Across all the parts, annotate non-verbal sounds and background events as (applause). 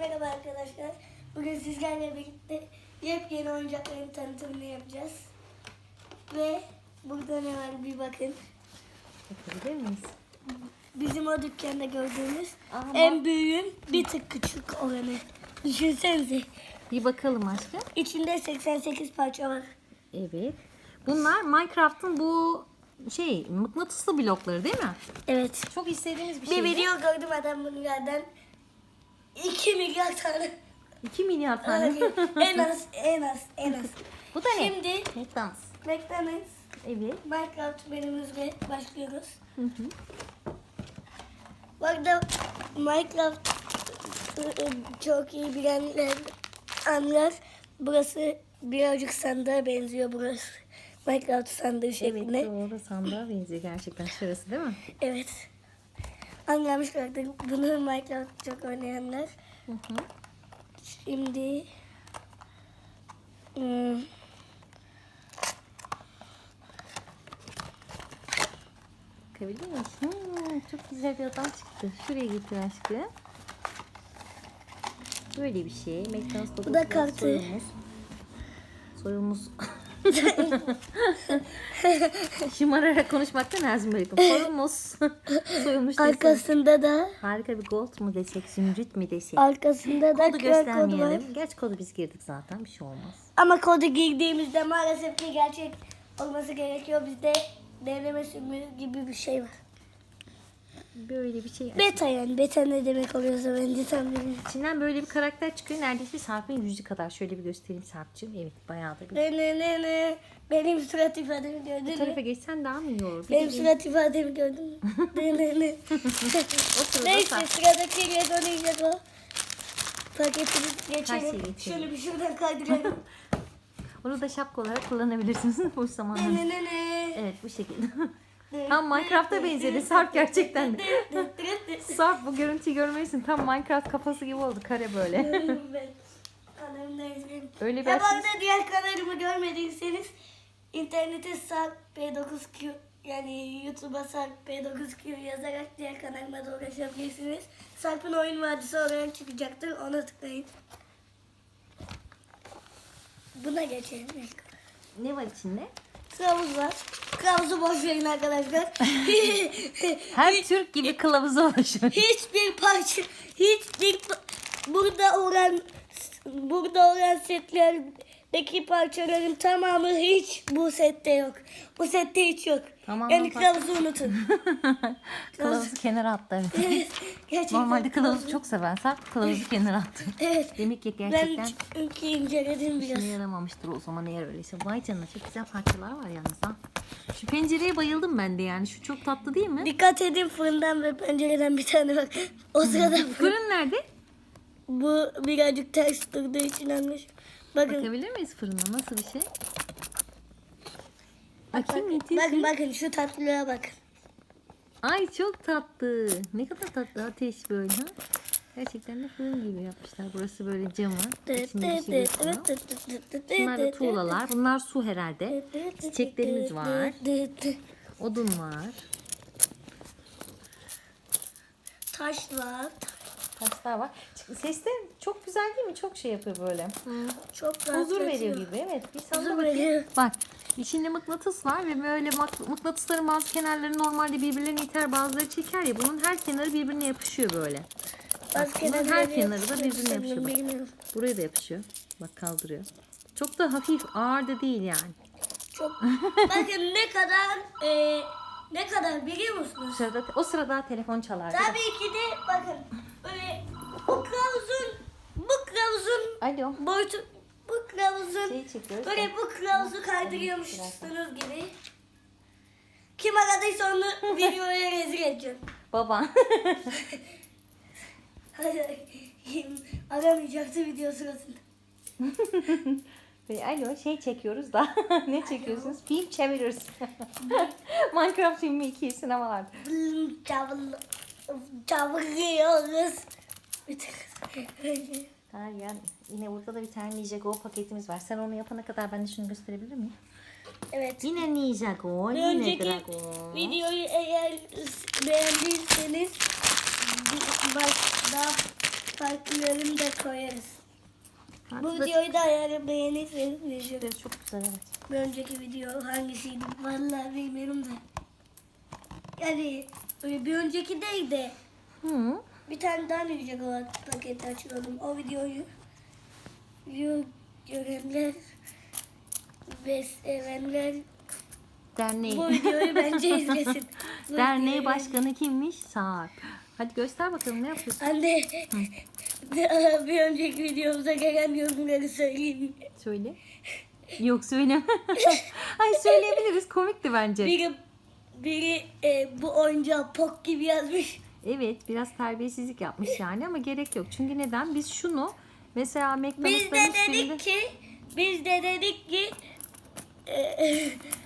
Merhaba arkadaşlar. Bugün sizlerle birlikte yepyeni oyuncakların tanıtımını yapacağız. Ve burada ne var bir bakın. Bakabilir miyiz? Bizim o dükkanda gördüğümüz Ama- en büyüğün bir tık küçük olanı. Düşünsenize. Bir bakalım aşkım. İçinde 88 parça var. Evet. Bunlar Minecraft'ın bu şey mıknatıslı blokları değil mi? Evet. Çok istediğimiz bir Bir şey. video gördüm adam bunlardan. 2 milyar tane. 2 milyar tane. (laughs) en az, en az, en az. bu da ne? Şimdi McDonald's. McDonald's Evet. Minecraft menümüzle başlıyoruz. Hı hı. Bu arada Minecraft ı, çok iyi bilenler anlar. Burası birazcık sandığa benziyor burası. Minecraft sandığı Evet şeklinde. doğru sandığa benziyor gerçekten şurası değil mi? Evet. Anlamışlardır bunu Minecraft çok oynayanlar. Hı hı. Şimdi hmm, Bakabilir miyiz? Hmm, çok güzel bir adam çıktı. Şuraya getir aşkım. Böyle bir şey. McDonald's'ta Bu da kartı. Soyulmuş. Soyulmuş. (laughs) (laughs) Şımararak konuşmaktan lazım böyle. (laughs) Soyulmuş. Soyulmuş arkasında da Harika bir gold mu desek, zümrüt mü desek. arkasında da Kodu QR kodu göstermeyelim. Gerçi kodu biz girdik zaten. Bir şey olmaz. Ama kodu girdiğimizde maalesef ki gerçek olması gerekiyor. Bizde deneme sürümü gibi bir şey var. Böyle bir şey. Beta yani. Beta ne demek oluyorsa ben de tam bilmiyorum. İçinden böyle bir karakter çıkıyor. Neredeyse Sarp'ın yüzü kadar. Şöyle bir göstereyim Sarp'cığım. Evet bayağı da bir. Ne ne ne ne. Benim surat ifademi Bu gördün tarafa mü? geçsen daha mı iyi olur? Bir Benim de- surat ifademi gördün mü? (laughs) ne ne ne. sırada Neyse Sarp. sıradaki Lego Lego. Paketini geçelim. geçelim. Şöyle bir şuradan kaydıralım. (laughs) Onu da şapka olarak kullanabilirsiniz (laughs) bu ne zamanlar. ne ne ne. Evet bu şekilde. Tam Minecraft'a benzedi. Sarp gerçekten de. (laughs) Sarp bu görüntüyü görmelisin. Tam Minecraft kafası gibi oldu. Kare böyle. (laughs) kanalımda. Öyle bir Ya bu açmış- diğer kanalımı görmediyseniz internete Sarp P9Q yani YouTube'a Sarp P9Q yazarak diğer kanalıma da ulaşabilirsiniz. Sarp'ın oyun vadisi olarak çıkacaktır. Ona tıklayın. Buna geçelim ilk. ne var içinde? Kılavuz var. Kılavuzu boş verin arkadaşlar. (laughs) Her Türk gibi kılavuzu ulaşıyor. hiçbir parça, hiçbir burada olan burada olan setlerdeki parçaların tamamı hiç bu sette yok. Bu sette hiç yok. Tamam, yani bak. kılavuzu unutun. (laughs) Kılavuzu kenara attı. Evet. Gerçekten Normalde kılavuzu çok seven Sarp kılavuzu kenara attı. Evet. Demek ki Ben gerçekten çünkü inceledim biraz. işine yaramamıştır o zaman eğer öyleyse. Vay canına çok güzel parçalar var yalnız ha. Şu pencereye bayıldım ben de yani. Şu çok tatlı değil mi? Dikkat edin fırından ve pencereden bir tane bak. O sırada fırın- Fırın nerede? bu birazcık ters durduğu için anlaş. Bakın. Bakabilir miyiz fırına? Nasıl bir şey? Bakayım Bakın, Metin. bakın bakın şu tatlılığa bakın. Ay çok tatlı. Ne kadar tatlı ateş böyle ha. Gerçekten de fırın gibi yapmışlar. Burası böyle camı. İçinde bir şey. Bunlar da tuğlalar. Bunlar su herhalde. Çiçeklerimiz var. Odun var. Taş var. Taşlar var. Ses de çok güzel değil mi? Çok şey yapıyor böyle. Çok Huzur veriyor gibi. Evet. Bir salla Huzur bakayım. veriyor. Bak. içinde mıknatıs var ve böyle mak- mıknatısların bazı kenarları normalde birbirlerine iter bazıları çeker ya. Bunun her kenarı birbirine yapışıyor böyle. Bazı bunun her kenarları kenarı da birbirine yapışıyor. Bak. bilmiyorum. Buraya da yapışıyor. Bak kaldırıyor. Çok da hafif ağır da değil yani. Çok. bakın ne kadar e, ne kadar biliyor O musunuz? sırada, o sırada telefon çalar. Tabii ki de bakın bu kılavuzun bu kılavuzun Alo. boyutu bu kılavuzun Şey çekiyoruz. böyle bu kılavuzu kaydırıyormuşsunuz gibi. Kim aradıysa onu videoya rezil edeceğim. Baba. Hayır, (laughs) aramayacaktı video sırasında. (laughs) Böyle, Alo şey çekiyoruz da. (laughs) ne çekiyorsunuz? Film çeviriyoruz. Minecraft filmi 2 sinemalarda. Çavırıyoruz. Bütün Ha ya yine burada da bir tane Ninjago paketimiz var. Sen onu yapana kadar ben de şunu gösterebilir miyim? Evet. Yine Ninjago, Bir yine önceki Drago. videoyu eğer beğendiyseniz baş, daha farklı bölüm de koyarız. Bu Artı da videoyu da eğer beğenirseniz Necip. çok, güzel evet. Bir önceki video hangisiydi? Vallahi bilmiyorum da. Yani bir önceki değil de Hı. Bir tane daha Ninja Galak paketi açıyordum. O videoyu video görenler ve sevenler Derneği. bu videoyu bence (laughs) izlesin. Bu Derneği videoyu- başkanı kimmiş? Sarp. Hadi göster bakalım ne yapıyorsun? Anne bir önceki videomuza gelen yorumları söyleyeyim. Söyle. Yok söyleme. (laughs) Ay söyleyebiliriz. Komikti bence. Biri, biri e, bu oyuncağı pok gibi yazmış. Evet biraz terbiyesizlik yapmış yani ama gerek yok. Çünkü neden? Biz şunu mesela Biz de üstünde... dedik ki biz de dedik ki e, (laughs)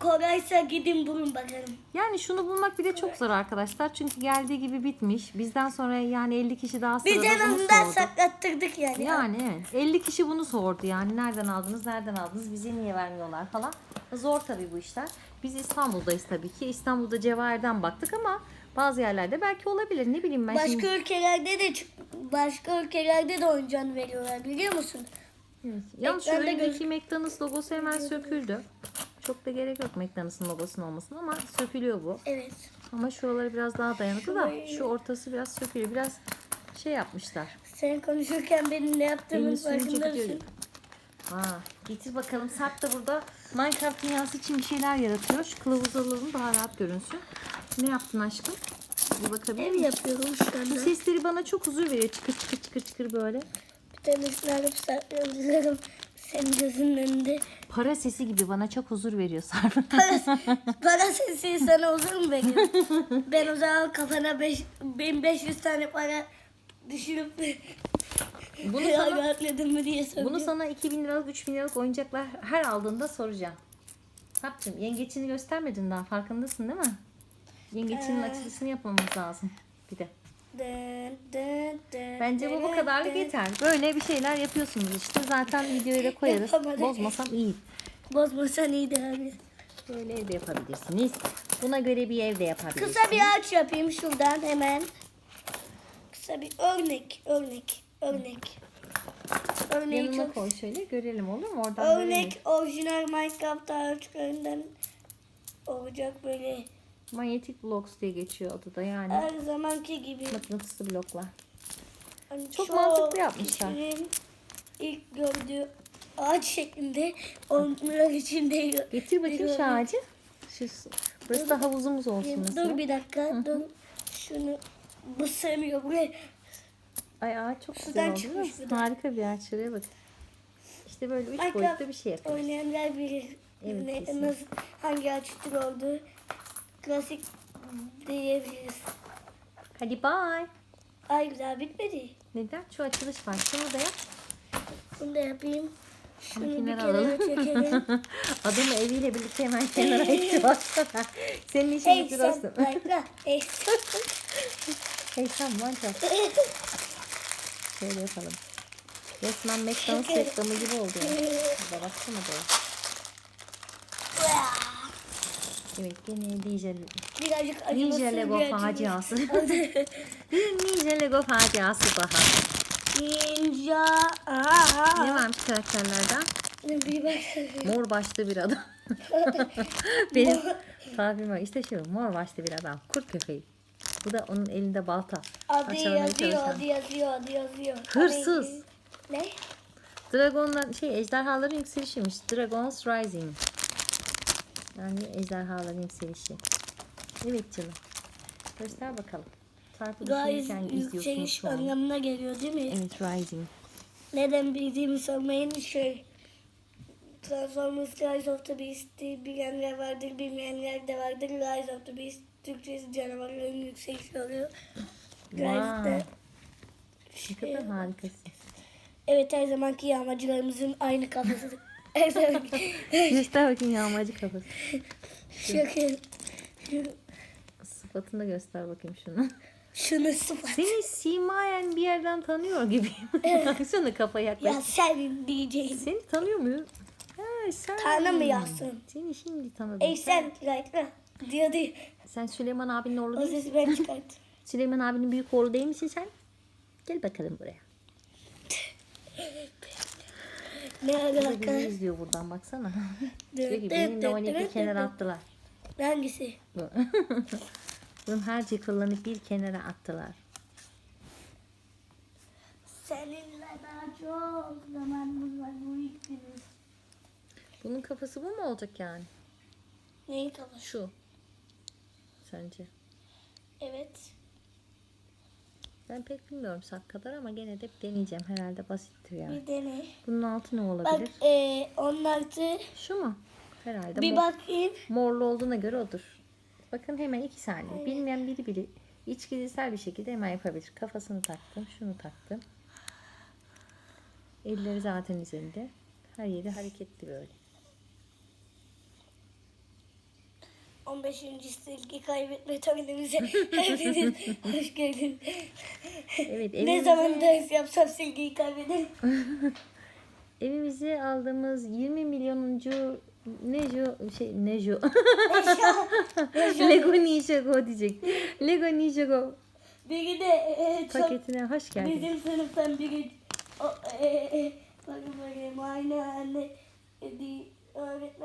Koraysa gidin bulun bakalım. Yani şunu bulmak bile çok zor arkadaşlar. Çünkü geldiği gibi bitmiş. Bizden sonra yani 50 kişi daha Biz sırada en bunu azından sordu. saklattırdık yani. Yani evet. 50 kişi bunu sordu yani. Nereden aldınız, nereden aldınız, bize niye vermiyorlar falan. Zor tabii bu işler. Biz İstanbul'dayız tabii ki. İstanbul'da Cevahir'den baktık ama bazı yerlerde belki olabilir. Ne bileyim ben Başka şimdi. ülkelerde de başka ülkelerde de oyuncağını veriyorlar biliyor musun? Evet. Yalnız Ekranda önündeki McDonald's logosu hemen söküldü. Çok da gerek yok McDonald's'ın logosunun olmasına ama sökülüyor bu. Evet. Ama şuraları biraz daha dayanıklı da şu ortası biraz sökülüyor. Biraz şey yapmışlar. Sen konuşurken benim ne yaptığımın farkında mısın? Ha, getir bakalım. Sarp da burada Minecraft dünyası için bir şeyler yaratıyor. Şu kılavuzu alalım daha rahat görünsün. Ne yaptın aşkım? Bir bakabilir Ev yapıyorum şu Bu anda. sesleri bana çok huzur veriyor. Çıkır çıkır çıkır çıkır böyle. Alıp saklıyorum senin gözünün önünde. Para sesi gibi bana çok huzur veriyor Sarp. (laughs) Para, para sesi sana olur mu benim? Ben o zaman kafana beş, 1500 tane para düşürüp (laughs) Bunu sana, rahatladın mı diye soruyorum. bunu sana 2000 liralık 3000 liralık oyuncaklar her aldığında soracağım. Sarp'cığım yengeçini göstermedin daha farkındasın değil mi? Yengeçinin Ee. açılışını yapmamız lazım. Bir de. Dın, dın, dın, Bence bu bu dın, kadarlık dın. yeter. Böyle bir şeyler yapıyorsunuz işte. Zaten videoya da koyarız. Yapamadık. Bozmasam iyi. Bozmasan iyiydi abi. Böyle evde yapabilirsiniz. Buna göre bir evde yapabilirsiniz. Kısa bir ağaç yapayım şuradan hemen. Kısa bir örnek, örnek, örnek. Örneği Yanına çok koy şöyle görelim olur mu? Oradan böyle Örnek orijinal Minecraft ağaçlarından olacak böyle manyetik blocks diye geçiyor adı da yani. her zamanki gibi. Mıknatıslı bloklar. Hani Çok çoğu mantıklı yapmışlar. ilk gördüğü ağaç şeklinde onlar için de Getir bakayım şu ağacı. Şu, burası da havuzumuz olsun Dur mesela. bir dakika dur. Şunu bu sığmıyor buraya. Ay ağaç çok güzel Sudan oldu. bir de. Harika bir ağaç. Şuraya bak. İşte böyle üç Minecraft boyutlu bir şey yapıyoruz. Oynayanlar bilir. Evet, ne, nasıl, hangi ağaç türü olduğu. Klasik diyebiliriz. Hadi bye. Ay güzel bitmedi. Neden? Şu açılış var. Şunu da yap. Bunu da yapayım. Şunu bir kenara alalım. çekelim. (laughs) Adamı eviyle birlikte hemen kenara (laughs) itti baksana. Senin işin hey bitir sen olsun. bekle. (laughs) Hey sen. Hey sen. Şöyle yapalım. Resmen McDonald's reklamı gibi oldu ya. Burada baksana böyle. Evet gene DJ, Birazcık acımasız Lego bir acımış. faciası. bir Ninja Lego faciası daha. Ninja. Ne Aa. varmış karakterlerden? Bir bak. Mor başlı bir adam. (laughs) Benim tabim var. İşte şu mor başlı bir adam. Kurt köpeği. Bu da onun elinde balta. Adı yazıyor, adı yazıyor, adı yazıyor. Hırsız. Ne? Dragonlar şey ejderhaların yükselişiymiş. Dragons Rising. Yani ejderhaların yükselişi. Evet canım. Göster bakalım. Gayet düşünürken izliyorsunuz yükseliş şu an. anlamına geliyor değil mi? Evet Rising. Neden bildiğimi sormayın. Şey, Transformers Rise of the Beast'i bilenler vardır, bilmeyenler de vardır. Rise of the Beast Türkçesi canavarların yükselişi oluyor. Rise'de Ne kadar harikasın. evet her zamanki yağmacılarımızın aynı kafası. Göster bakayım yağmacı kafası. Şaka. Sıfatını da göster bakayım şunu. Şunu sıfat. Seni simayen bir yerden tanıyor gibiyim. Baksana kafa yaklaş. Ya sen diyeceğin. Seni tanıyor muyum? Ha, sen. Tanımıyorsun. Seni şimdi tanıdım. Ey sen Right'la diyordu. Sen Süleyman abinin oğlu O değil misin? sesi ben çıkarttım. Süleyman abinin büyük oğlu değil misin sen? Gel bakalım buraya. Ne alaka? bizi izliyor buradan baksana. (laughs) Diyor ki benim de 12 kenara attılar. Hangisi? Bu. (laughs) Bunun harcı kullanıp bir kenara attılar. Seninle daha çok zamanımız var bu ilk günümüz. Bunun kafası bu mu olacak yani? Neyin kafası? Şu. Sence? Evet. Ben pek bilmiyorum sak kadar ama gene de deneyeceğim. Herhalde basittir yani. Bir deney. Bunun altı ne Bak olabilir? e, onun altı Şu mu? Herhalde bir mor- bakayım. morlu olduğuna göre odur. Bakın hemen iki saniye. Bilmeyen biri bile içgüdüsel bir şekilde hemen yapabilir. Kafasını taktım. Şunu taktım. Elleri zaten üzerinde. Her yeri hareketli böyle. 15. silgi kaybetme törenimize (laughs) hepiniz hoş geldiniz. Evet ne evimize, zaman ders yapsam silgiyi kaybederim. (laughs) evimize aldığımız 20 milyonuncu Nejo şey Nejo (laughs) Lego Ninjago diyecek. Lego Ninjago Biri de e, çok paketine hoş geldin. bizim sınıftan biri o, e, e, bakın bakayım aynı anne e, di- öğretmen